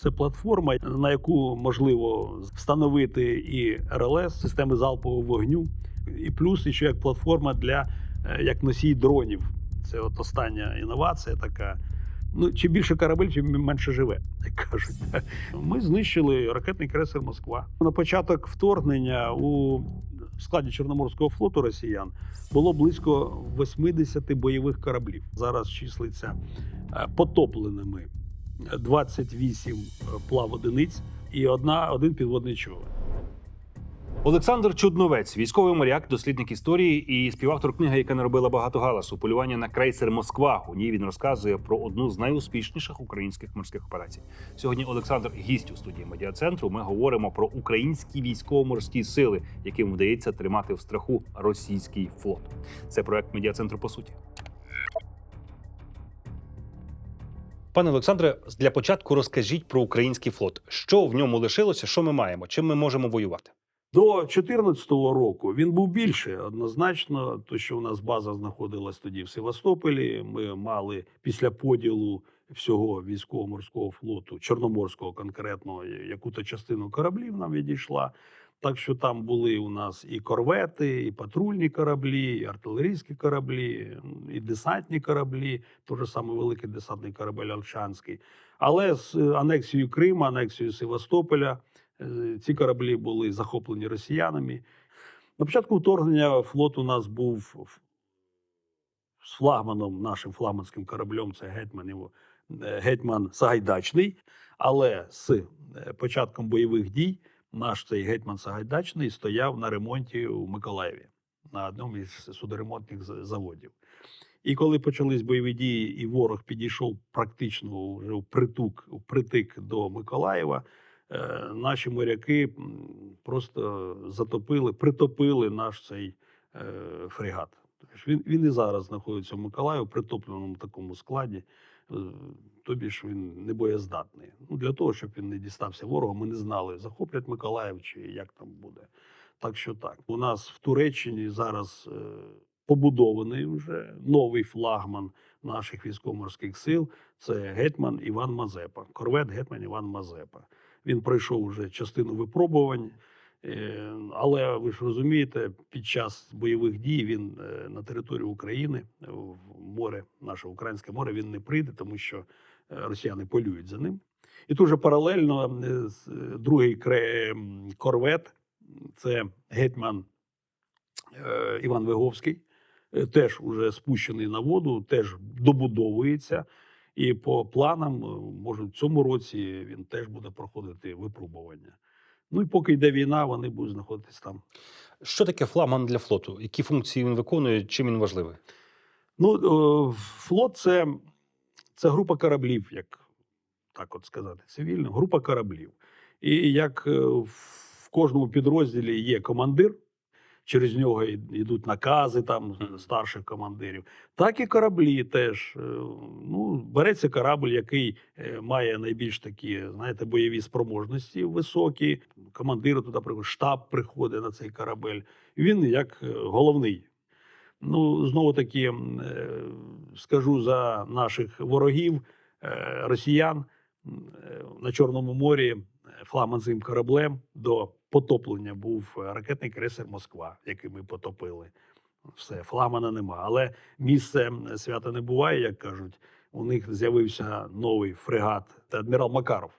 Це платформа, на яку можливо встановити і РЛС, системи залпового вогню, і плюс ще як платформа для е, як носій дронів. Це от остання інновація така. Ну, чим більше корабель, чим менше живе, як кажуть. Ми знищили ракетний крейсер Москва. На початок вторгнення у складі Чорноморського флоту росіян було близько 80 бойових кораблів. Зараз числиться е, потопленими 28 плав одиниць і одна, один підводний човен. Олександр Чудновець, військовий моряк, дослідник історії і співавтор книги, яка наробила багато галасу. Полювання на крейсер Москва. У ній він розказує про одну з найуспішніших українських морських операцій. Сьогодні Олександр гість у студії медіа центру. Ми говоримо про українські військово-морські сили, яким вдається тримати в страху російський флот. Це проект медіа центру по суті. Пане Олександре, для початку розкажіть про український флот. Що в ньому лишилося? Що ми маємо? Чим ми можемо воювати? До 2014 року він був більше однозначно. То, що у нас база знаходилась тоді в Севастополі. Ми мали після поділу всього військово-морського флоту, чорноморського конкретно, яку-то частину кораблів нам відійшла. Так що там були у нас і корвети, і патрульні кораблі, і артилерійські кораблі, і десантні кораблі, той же саме великий десантний корабель Алчанський. Але з е, анексією Криму, анексією Севастополя, е, ці кораблі були захоплені росіянами. На початку вторгнення флот у нас був з флагманом, нашим флагманським кораблем, це гетьман, його, е, гетьман Сагайдачний. Але з початком бойових дій наш цей гетьман Сагайдачний стояв на ремонті у Миколаєві на одному із судоремонтних заводів. І коли почались бойові дії, і ворог підійшов практично вже в притук, в притик до Миколаєва, е, наші моряки просто затопили, притопили наш цей е, фрегат. Тобто він, він і зараз знаходиться в Миколаєві притопленому такому складі. Е, Тобі ж він не боєздатний. Ну, для того, щоб він не дістався ворогу, ми не знали, захоплять Миколаїв чи як там буде. Так що так. У нас в Туреччині зараз е, побудований вже новий флагман наших військово-морських сил. Це гетьман Іван Мазепа. Корвет гетьман Іван Мазепа. Він пройшов вже частину випробувань. Е, Але ви ж розумієте, під час бойових дій він е, на територію України в море, наше українське море, він не прийде, тому що е, росіяни полюють за ним. І тут же паралельно е, другий корвет це гетьман Іван Виговський, теж уже спущений на воду, теж добудовується. І по планам, може, в цьому році він теж буде проходити випробування. Ну і поки йде війна, вони будуть знаходитись там. Що таке флагман для флоту? Які функції він виконує? Чим він важливий? Ну, е, флот це, це група кораблів, як так от сказати, цивільно, група кораблів. І як е, в кожному підрозділі є командир, через нього йдуть накази там старших командирів, так і кораблі теж. Е, Ну, береться корабль, який е, має найбільш такі, знаєте, бойові спроможності високі. Командир туди приходить, штаб приходить на цей корабель. Він як е, головний Ну, знову таки скажу за наших ворогів, росіян на Чорному морі флагманським кораблем до потоплення був е, ракетний крейсер Москва, який ми потопили. Все, флагмана нема. Але місце свята не буває, як кажуть. У них з'явився новий фрегат це адмірал Макаров.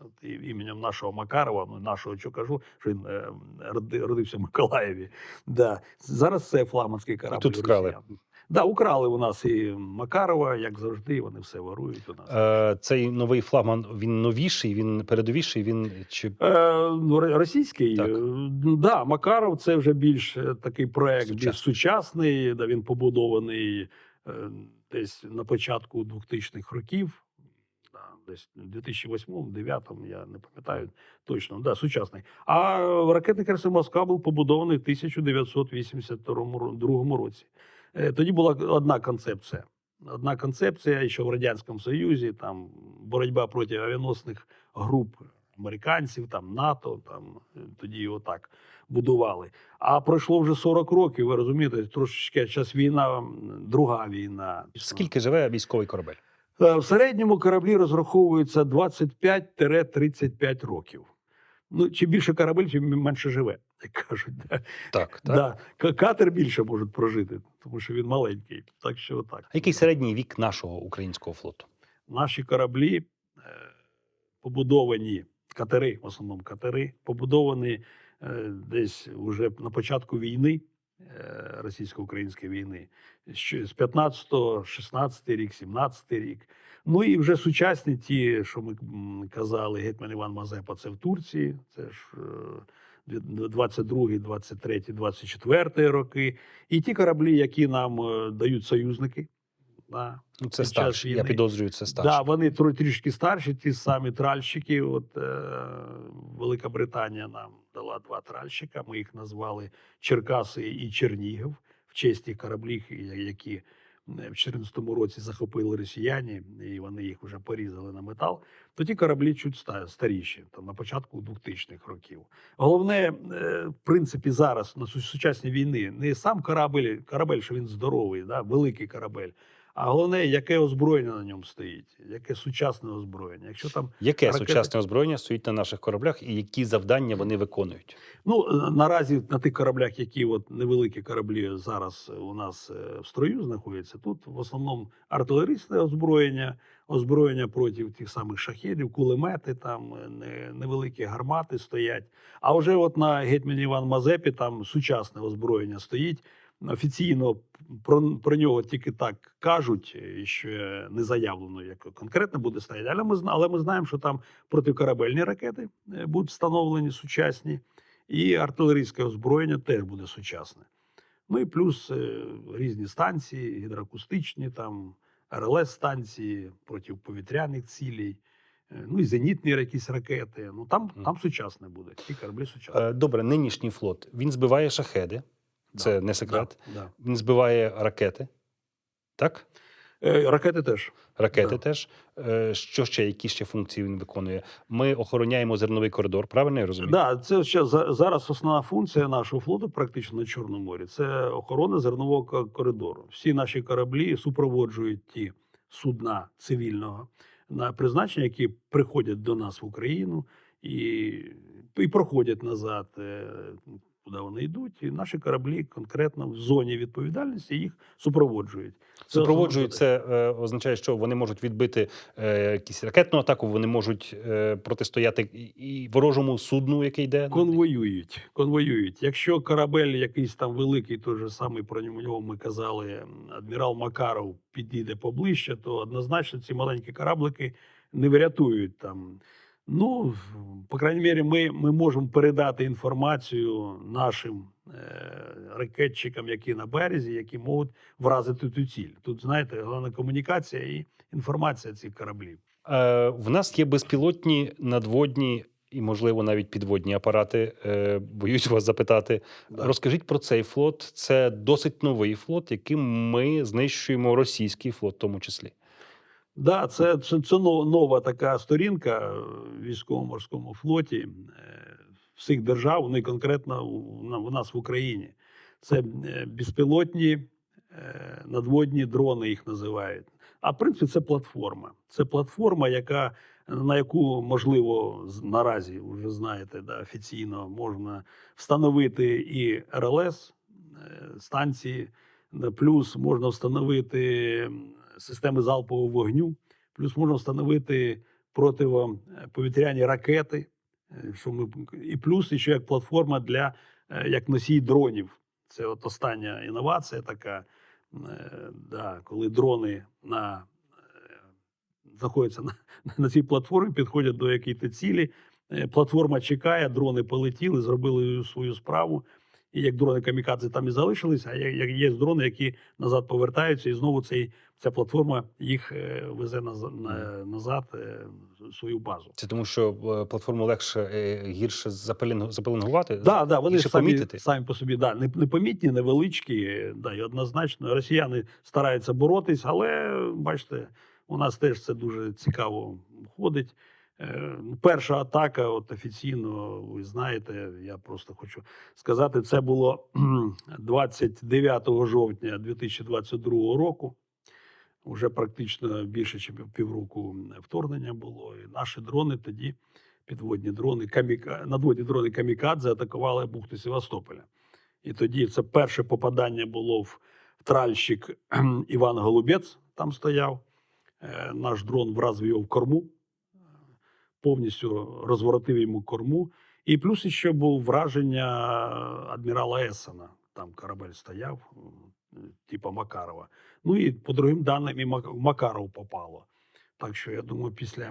От, іменем нашого Макарова, ну нашого що кажу, що він е, роди- родився в Миколаєві. Да. Зараз це флагманський корабль. Тут вкрали. Да, украли у нас і Макарова, як завжди, вони все ворують у нас. Е, цей новий флагман він новіший, він передовіший. Він чи Е, ну, російський, Так. е, да, Макаров це вже більш е, такий проект Сучасний. більш сучасний, де він побудований е, десь на початку 2000-х років. Да, десь в 2008-2009, я не пам'ятаю точно, да, сучасний. А ракетний крейсер Москва був побудований в 1982 році. Е, Тоді була одна концепція. Одна концепція, що в Радянському Союзі там боротьба проти авіаносних груп американців, там НАТО, там е, тоді його так будували. А пройшло вже 40 років. Ви розумієте, трошечки час війна, друга війна. скільки живе військовий корабель? Е, В середньому кораблі розраховуються 25-35 років. Ну, чим більше корабель, чим менше живе, як кажуть. Да. Так, Да. Катер більше може прожити, тому що він маленький. Так що так. А який середній вік нашого українського флоту? Наші кораблі е, побудовані, катери, в основному катери, побудовані е, десь уже на початку війни, е, російсько-української війни, з 15-го, 16 рік, 17 рік. Ну і вже сучасні ті, що ми казали, гетьман Іван Мазепа, це в Турції, це ж е, 22, 23, 24 роки. І ті кораблі, які нам е, дають союзники. Да, Ну, це старші. Я підозрюю, це старші. Да, вони трішки старші, ті самі тральщики. От е, Велика Британія нам дала два тральщика. Ми їх назвали Черкаси і Чернігів в честь тих кораблів, які в 2014 році захопили росіяни, і вони їх вже порізали на метал. То ті кораблі чуть старіші, там на початку 2000-х років. Головне, в принципі, зараз на сучасній війни не сам корабель, корабель, що він здоровий, да, великий корабель. А головне, яке озброєння на ньому стоїть, яке сучасне озброєння. Якщо там Яке ракети- сучасне озброєння стоїть на наших кораблях і які завдання вони виконують? ну е, наразі на тих кораблях, які от невеликі кораблі зараз у нас е, в строю знаходяться, тут в основному артилерійське озброєння, озброєння проти тих самих шахедів, кулемети, там е, невеликі гармати стоять. А вже от на гетьмані Іван Мазепі там сучасне озброєння стоїть. Офіційно про, про нього тільки так кажуть, що не заявлено, як конкретно буде стояти. Але ми, але ми знаємо, що там протикорабельні ракети е, будуть встановлені сучасні, і артилерійське озброєння теж буде сучасне. Ну і плюс е, різні станції, гідроакустичні, там РЛС станції протиповітряних цілей, е, ну і зенітні якісь ракети. Ну там, там сучасне буде. Ті кораблі сучасні. Е, Добре, нинішній флот він збиває шахеди, це не секрет. Да, да. Він збиває ракети. Так? Е, ракети теж. Ракети Да. теж. Е, Що ще, які ще функції він виконує? Ми охороняємо зерновий коридор, правильно я розумію? Да, це ще за- зараз основна функція нашого флоту, практично на Чорному морі. Це охорона зернового коридору. Всі наші кораблі супроводжують ті судна цивільного на призначення, які приходять до нас в Україну і, і проходять назад. Куди вони йдуть, і наші кораблі конкретно в зоні відповідальності їх супроводжують. Це Супроводжують це е, означає, що вони можуть відбити е, якусь ракетну атаку, вони можуть е, протистояти і, ворожому судну, яке йде. Конвоюють, конвоюють. Якщо корабель якийсь там великий, той же самий про нього ми казали, адмірал Макаров підійде поближче, то однозначно ці маленькі кораблики не врятують там. Ну, по крайній мірі, ми, ми можемо передати інформацію нашим е, ракетчикам, які на березі, які можуть вразити ту ціль. Тут, знаєте, головна комунікація і інформація цих кораблів. Е, в нас є безпілотні надводні і, можливо, навіть підводні апарати. Е, боюсь вас запитати. Да. Розкажіть про цей флот. Це досить новий флот, яким ми знищуємо російський флот, в тому числі. Да, це, це, це нова така сторінка в військово-морському флоті е, всіх держав, ну і конкретно у, на- у нас в Україні. Це е, безпілотні е, надводні дрони, їх називають. А в принципі, це платформа. Це платформа, яка на яку можливо наразі вже знаєте, да, офіційно можна встановити і РЛС станції, плюс можна встановити системи залпового вогню, плюс можна встановити протиповітряні ракети, е, що ми і плюс ще як платформа для е, як носій дронів. Це от остання інновація така, е, да, коли дрони на, е, знаходяться на, на цій платформі, підходять до якоїсь цілі. е, Платформа чекає, дрони полетіли, зробили свою справу. І як дрони камікадзе там і залишились, а є, є- дрони, які назад повертаються, і знову цей, ця платформа їх е, везе назад, на, назад е, в свою базу. Це тому, що е, платформу легше гірше запеленгувати? Да, да, вони самі, помітити? самі по собі да, непомітні, невеличкі, да, і однозначно росіяни стараються боротись, але бачите, у нас теж це дуже цікаво входить. Е, Перша атака, от офіційно, ви знаєте, я просто хочу сказати, це було кхм, 29 жовтня 2022 року. Вже практично більше, ніж півроку вторгнення було. І наші дрони тоді, підводні дрони, каміка... надводні дрони Камікадзе атакували бухту Севастополя. І тоді це перше попадання було в тральщик Іван Голубець, там стояв. Е, Наш дрон вразив його в корму, повністю розворотив йому корму. І плюс ще було враження адмірала Есена. Там корабель стояв, типа Макарова. Ну і по другим даним, і Макаров попало. Так що я думаю, після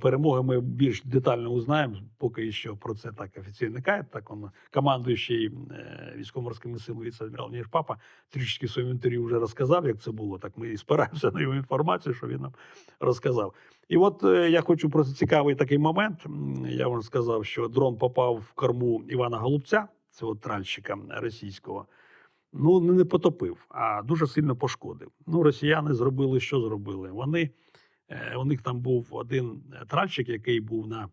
перемоги ми більш детально узнаємо. Поки що про це так офіційно каже. Так он командуючий е, військово-морськими силами віце-адмірал Ніж Папа трішки в своєму інтерв'ю вже розказав, як це було. Так ми і спираємося на його інформацію, що він нам розказав. І от е, я хочу про цікавий такий момент. Я вам сказав, що дрон попав в корму Івана Голубця, цього тральщика російського. Ну, не потопив, а дуже сильно пошкодив. Ну, росіяни зробили, що зробили. Вони, е, у них там був один е, тральщик, який був на,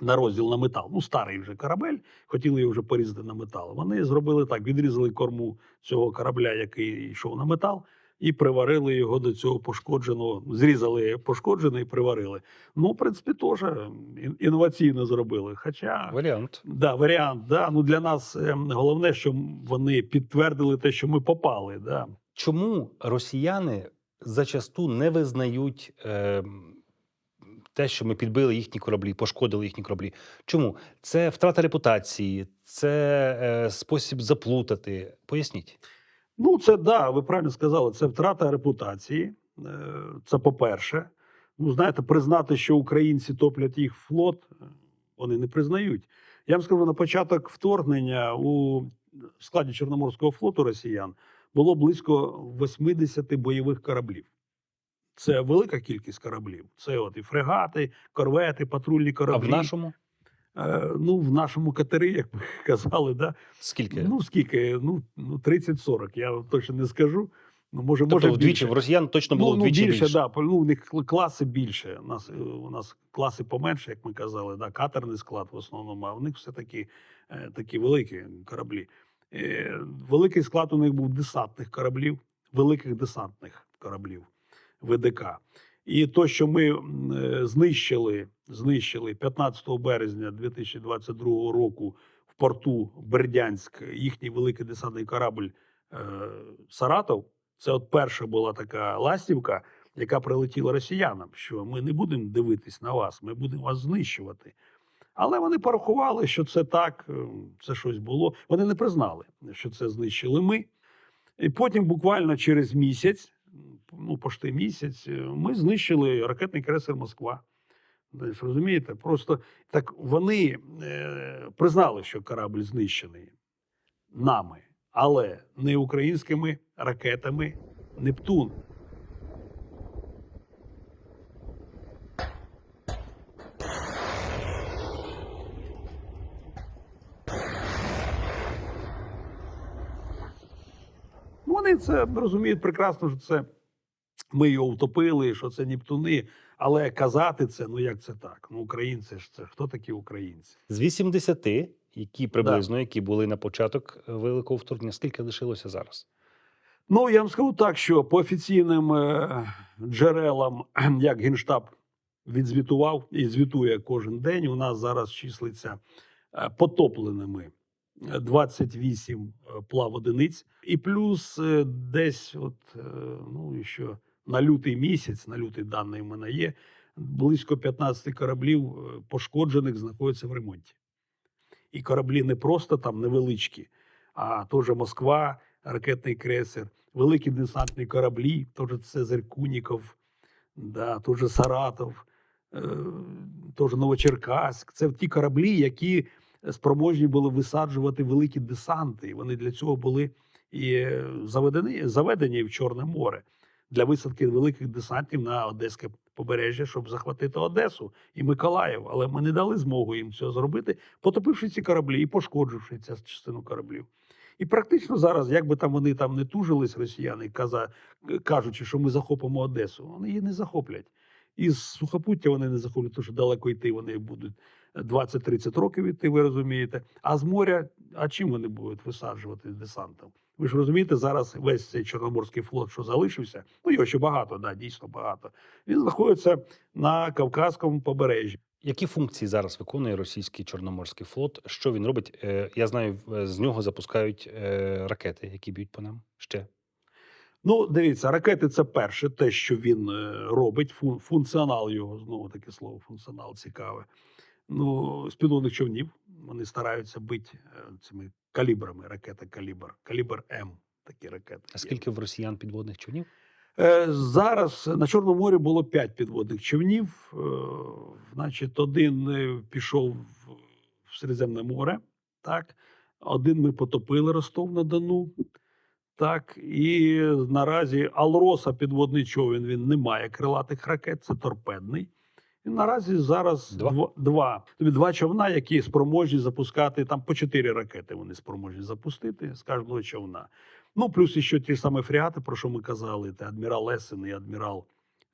на розділ на метал. Ну, старий вже корабель, хотіли його вже порізати на метал. Вони зробили так: відрізали корму цього корабля, який йшов на метал, і приварили його до цього пошкодженого, зрізали пошкоджене і приварили. Ну, в принципі, теж інноваційно зробили. Хоча Варіант. Да, варіант. Да. Ну для нас ем, головне, що вони підтвердили те, що ми попали. Да. Чому росіяни зачасту не визнають е, те, що ми підбили їхні кораблі, пошкодили їхні кораблі? Чому? Це втрата репутації, це е, спосіб заплутати. Поясніть. Ну, це да, ви правильно сказали, це втрата репутації. Е, Це по-перше. Ну, знаєте, признати, що українці топлять їх флот, е, вони не признають. Я вам скажу, на початок вторгнення у складі Чорноморського флоту росіян було близько 80 бойових кораблів. Це велика кількість кораблів. Це от і фрегати, корвети, патрульні А кораблі. в нашому Е, ну, в нашому катері, як ми казали, да, скільки? ну скільки? Ну, ну 30-40, я точно не скажу. Ну, може, тобто може вдвічі більше. в росіян точно було ну, вдвічі ну, більше. більше, Да, ну, у них класи більше. У нас, е, у нас класи поменше, як ми казали, да, катерний склад в основному, а у них все таки е, такі великі кораблі. Е, великий склад у них був десантних кораблів, великих десантних кораблів ВДК. І то, що ми е, знищили, знищили 15 березня 2022 року в порту Бердянськ їхній великий десантний корабль е, Саратов, це от перша була така ластівка, яка прилетіла росіянам, що ми не будемо дивитись на вас, ми будемо вас знищувати. Але вони порахували, що це так, е, це щось було. Вони не признали, що це знищили ми. І потім, буквально через місяць, ну пошти місяць, е, ми знищили ракетний крейсер Москва. Розумієте? Просто так вони е, признали, що корабль знищений нами, але не українськими ракетами Нептун. Вони це розуміють прекрасно, що це ми його втопили, що це Нептуни. Але казати це, ну як це так? Ну, українці ж це хто такі українці? З 80, які приблизно, які були на початок е, великого вторгнення, скільки лишилося зараз? Ну, я вам скажу так, що по офіційним е, джерелам, як Генштаб відзвітував і звітує кожен день, у нас зараз числиться е, потопленими 28 е, плав одиниць, і плюс е, десь, от е, ну і що на лютий місяць, на лютий даний в мене є, близько 15 кораблів пошкоджених знаходяться в ремонті. І кораблі не просто там невеличкі, а теж Москва, ракетний крейсер, великі десантні кораблі, теж Цезарь Куніков, да, теж Саратов, теж Новочеркаськ. Це ті кораблі, які спроможні були висаджувати великі десанти. І Вони для цього були і е, заведені, заведені в Чорне море для висадки великих десантів на Одеське побережжя, щоб захватити Одесу і Миколаїв. Але ми не дали змогу їм цього зробити, потопивши ці кораблі і пошкодживши цю частину кораблів. І практично зараз, як би там вони там не тужились, росіяни, каза, кажучи, що ми захопимо Одесу, вони її не захоплять. Із сухопуття вони не захоплять, тому що далеко йти вони будуть 20-30 років йти, ви розумієте. А з моря, а чим вони будуть висаджувати десантом? Ви ж розумієте, зараз весь цей Чорноморський флот, що залишився, ну його ще багато, да, дійсно багато. Він знаходиться на Кавказькому побережжі. Які функції зараз виконує російський чорноморський флот? Що він робить? Е, Я знаю, е, з нього запускають е, ракети, які б'ють по нам ще. Ну, дивіться, ракети це перше, те, що він е, робить. Фун- Функціонал його знову таке слово, функціонал цікаве. Ну, з підводних човнів вони стараються бити е, цими калібрами, ракета калібр, калібр М. Такі ракети. А є. скільки в росіян підводних човнів? Е, Зараз на Чорному морі було п'ять підводних човнів. Значить, один пішов в- в Середземне море, так. Один ми потопили Ростов на Дону. Так, і наразі Алроса підводний човен він не має крилатих ракет, це торпедний. І наразі зараз Два? два, два. Човна, які спроможні запускати там по чотири ракети. Вони спроможні запустити з кожного човна. Ну, плюс ще ті ж самі фрегати, про що ми казали, це адмірал Лесин і адмірал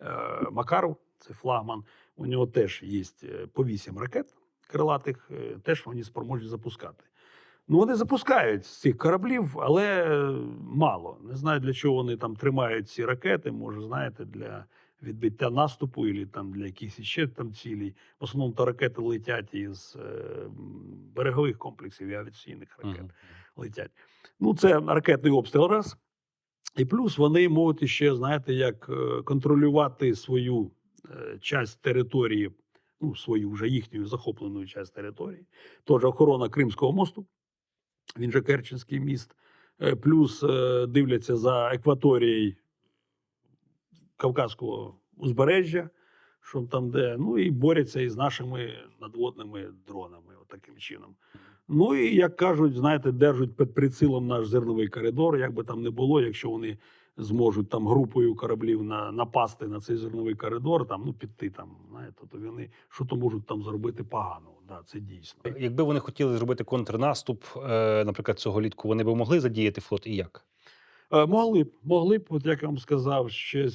е, Макаров, це флагман. У нього теж є е, по вісім ракет крилатих, е, теж вони спроможні запускати. Ну, вони запускають з цих кораблів, але е, мало. Не знаю, для чого вони там тримають ці ракети. Може, знаєте, для відбиття наступу, там для якихось ще там цілей. В основному то ракети летять із е, берегових комплексів і авіаційних ракет Мгм. летять. Ну, це ракетний обстріл раз. І плюс вони можуть ще, знаєте, як е, контролювати свою часть території, ну, свою вже їхню захоплену часть території. Тож охорона Кримського мосту, він же Керченський міст, Е, плюс е, дивляться за екваторією Кавказського узбережжя, що там де, ну і борються із нашими надводними дронами, отаким чином. Ну і як кажуть, знаєте, держать під прицілом наш зерновий коридор. Як би там не було, якщо вони зможуть там групою кораблів на, напасти на цей зерновий коридор, там ну піти там, знаєте, то вони що то можуть там зробити погано. Да, це дійсно. Якби вони хотіли зробити контрнаступ, е, наприклад, цього літку, вони б могли задіяти флот і як? Е, Могли б, могли б, от як я вам сказав, ще е,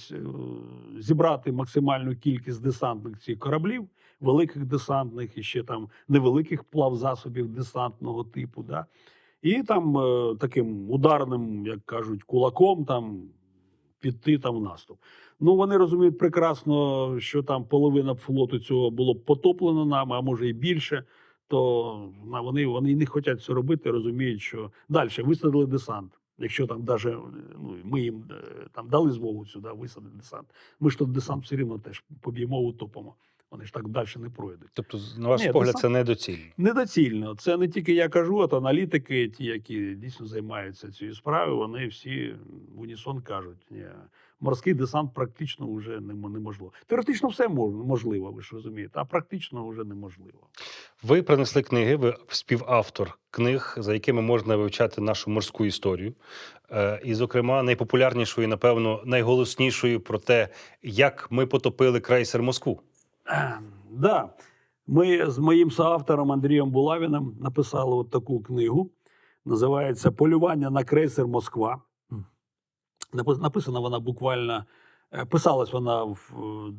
зібрати максимальну кількість десантних цих кораблів, великих десантних і ще там невеликих плавзасобів десантного типу. Да? І там е, таким ударним, як кажуть, кулаком там піти там в наступ. Ну вони розуміють прекрасно, що там половина флоту цього було потоплено нами, а може і більше. То вони, вони не хочуть це робити, розуміють, що далі висадили десант. Якщо там даже ну, ми їм е, там дали змогу сюди висадити десант. Ми ж тут десант все рівно теж поб'ємо, утопимо. Вони ж так далі не пройдуть. Тобто, на ваш Ні, погляд, десант- це недоцільно. Недоцільно. Це не тільки я кажу, а то аналітики, ті, які дійсно займаються цією справою, вони всі в унісон кажуть, ні, морський десант практично вже нем- неможливо. Теоретично все можливо, ви ж розумієте, а практично вже неможливо. Ви принесли книги, ви співавтор книг, за якими можна вивчати нашу морську історію. Е, І, зокрема, найпопулярнішою, напевно, найголоснішою про те, як ми потопили крейсер Москву. Да. Ми з моїм соавтором Андрієм Булавіним написали от таку книгу. Називається Полювання на крейсер Москва. Написана вона буквально. е, Писалась вона в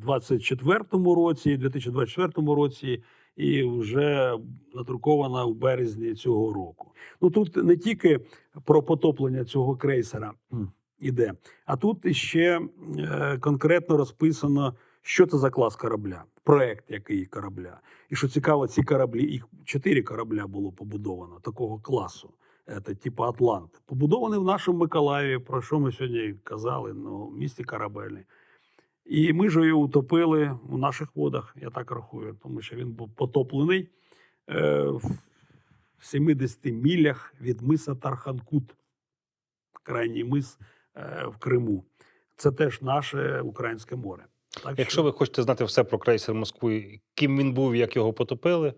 24-му році, 2024 році, і вже надрукована в березні цього року. Ну тут не тільки про потоплення цього крейсера м, іде, а тут ще е, конкретно розписано, що це за клас корабля, проект який корабля. І що цікаво, ці кораблі, їх чотири корабля було побудовано такого класу. Це типу Атлант. Побудований в нашому Миколаєві, про що ми сьогодні казали, ну, в місті Корабельне. І ми ж його утопили у наших водах, я так рахую, тому що він був потоплений е, в 70 мілях від миса Тарханкут, крайній мис е, в Криму. Це теж наше українське море. Так Якщо ви хочете знати все про крейсер Москву, і ким він був, як його потопили,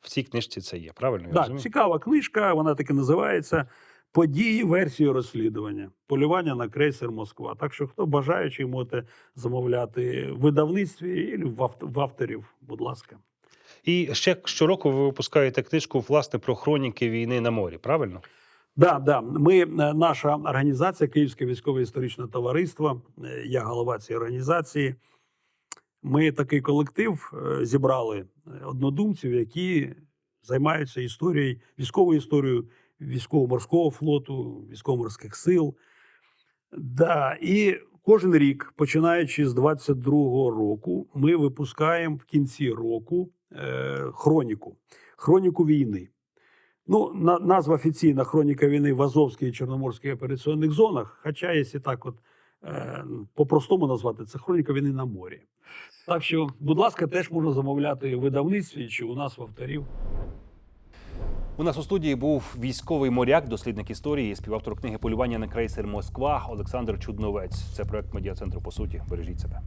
в цій книжці це є. Правильно? я Так, розумію? цікава книжка, вона таки називається Події версії розслідування. Полювання на крейсер Москва. Так що, хто бажаючий, можете замовляти в видавництві або в авт- авторів, будь ласка. І ще щороку ви випускаєте книжку власне про хроніки війни на морі. Правильно? Да, да. Ми, е, наша організація, Київське військово-історичне товариство, е, я голова цієї організації. Ми такий колектив е, зібрали е, однодумців, які займаються історією, військовою історією військово-морського флоту, військово-морських сил. Да, і кожен рік, починаючи з 22-го року, ми випускаємо в кінці року е, хроніку, хроніку війни. Ну, на, назва офіційна хроніка війни в Азовській і Чорноморській операційних зонах. Хоча, якщо так от по-простому назвати, це хроніка війни на морі. Так що, будь ласка, теж можна замовляти в видавництві чи у нас в авторів. У нас у студії був військовий моряк, дослідник історії, співавтор книги Полювання на крейсер Москва Олександр Чудновець. Це проект медіа центру по суті. Бережіть себе.